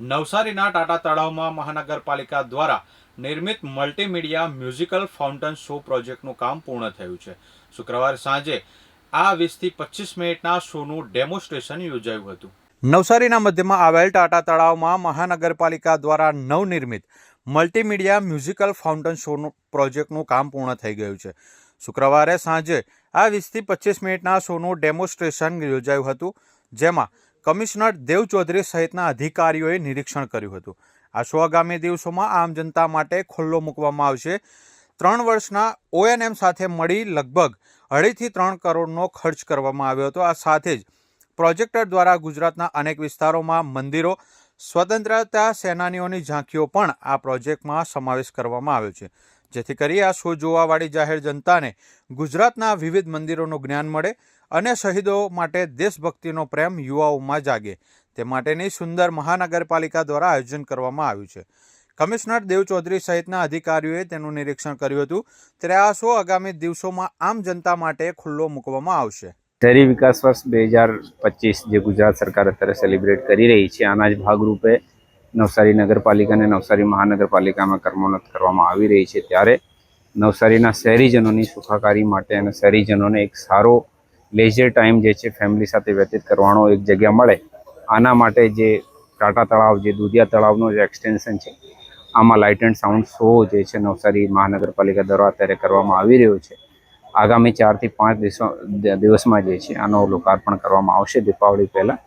નવસારીના ટાટા તળાવમાં મહાનગરપાલિકા દ્વારા નિર્મિત મલ્ટીમીડિયા મ્યુઝિકલ ફાઉન્ટન શો પ્રોજેક્ટનું કામ પૂર્ણ થયું છે. શુક્રવારે સાંજે આ વીસથી પચીસ મિનિટના શોનું ડેમોન્સ્ટ્રેશન યોજાયું હતું. નવસારીના મધ્યમાં આવેલ ટાટા તળાવમાં મહાનગરપાલિકા દ્વારા નવનિર્મિત મલ્ટીમીડિયા મ્યુઝિકલ ફાઉન્ટન શોનું પ્રોજેક્ટનું કામ પૂર્ણ થઈ ગયું છે. શુક્રવારે સાંજે આ વીસથી પચીસ મિનિટના શોનું ડેમોન્સ્ટ્રેશન યોજાયું હતું, જેમાં કમિશનર દેવ ચૌધરી સહિતના અધિકારીઓએ નિરીક્ષણ કર્યું હતું. આ શો આગામી દિવસોમાં આમ જનતા માટે ખુલ્લો મૂકવામાં આવશે. ત્રણ વર્ષના ઓએનએમ સાથે મળી લગભગ અઢીથી ત્રણ કરોડનો ખર્ચ કરવામાં આવ્યો હતો. આ સાથે જ પ્રોજેક્ટર દ્વારા ગુજરાતના અનેક વિસ્તારોમાં મંદિરો સ્વતંત્રતા સેનાનીઓની ઝાંખીઓ પણ આ પ્રોજેક્ટમાં સમાવેશ કરવામાં આવ્યો છે. જેથી કરી આ શો જોવાવાળી જાહેર જનતાને ગુજરાતના વિવિધ મંદિરોનું જ્ઞાન મળે અને શહીદો માટે દેશભક્તિનો પ્રેમ યુવાઓમાં જાગે. તે માટેની સુંદર મહાનગરપાલિકા દ્વારા આયોજન કરવામાં આવ્યું છે. કમિશનર દેવ ચૌધરી સહિતના અધિકારીઓએ તેનું નિરીક્ષણ કર્યું હતું. ત્યારે આ શો આગામી દિવસોમાં આમ જનતા માટે ખુલ્લો મૂકવામાં આવશે. શહેરી વિકાસ વર્ષ બે હજાર પચીસ જે ગુજરાત સરકાર અત્યારે સેલિબ્રેટ કરી રહી છે, આના જ ભાગરૂપે નવસારી નગરપાલિકા અને નવસારી મહાનગરપાલિકામાં કર્મોન્નત કરવામાં આવી રહી છે. ત્યારે નવસારીના શહેરીજનોની સુખાકારી માટે અને શહેરીજનોને એક સારો લેઝર ટાઈમ જે છે ફેમિલી સાથે વ્યતીત કરવાનો એક જગ્યા મળે. આના માટે જે ટાટા તળાવ, જે દુધિયા તળાવનો જે એક્સટેન્શન છે, આમાં લાઇટ એન્ડ સાઉન્ડ શો જે છે, નવસારી મહાનગરપાલિકા દ્વારા અત્યારે કરવામાં આવી રહ્યો છે. આગામી ચારથી પાંચ દિવસો દિવસમાં જે છે આનો લોકાર્પણ કરવામાં આવશે દીપાવળી પહેલાં.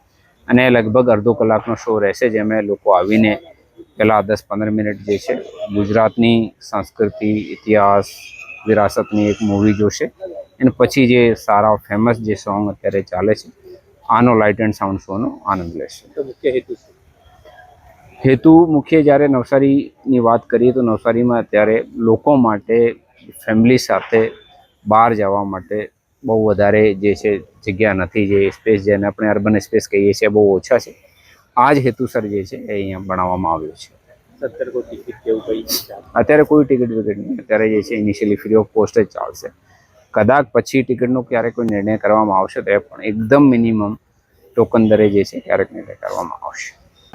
અને લગભગ અડધો કલાકનો શો રહેશે જેમાં લોકો આવીને પહેલાં દસ પંદર મિનિટ જે છે ગુજરાતની સંસ્કૃતિ ઇતિહાસ વિરાસતની એક મૂવી જોશે. અને પછી જે સારા ફેમસ જે સોંગ અત્યારે ચાલે છે આનો લાઇટ એન્ડ સાઉન્ડ શોનો આનંદ લેશે. હેતુ મુખ્ય જ્યારે નવસારીની વાત કરીએ તો નવસારીમાં અત્યારે લોકો માટે ફેમિલી સાથે બહાર જવા માટે બહુ વધારે જે છે જગ્યા નથી જે સ્પેસ જેને આપણે અર્બન સ્પેસ કહીએ છીએ બહુ ઓછા છે. આ જ હેતુસર જે છે એ અહીંયા બનાવવામાં આવ્યો છે. અત્યારે કોઈ ટિકિટ વિકિટ નહીં. અત્યારે જે છે ઇનિશિયલી ફ્રી ઓફ કોસ્ટ જ ચાલશે. કદાચ પછી ટિકિટનો ક્યારેક કોઈ નિર્ણય કરવામાં આવશે તો એ પણ એકદમ મિનિમમ ટોકન દરે જે છે ક્યારેક નિર્ણય કરવામાં આવશે.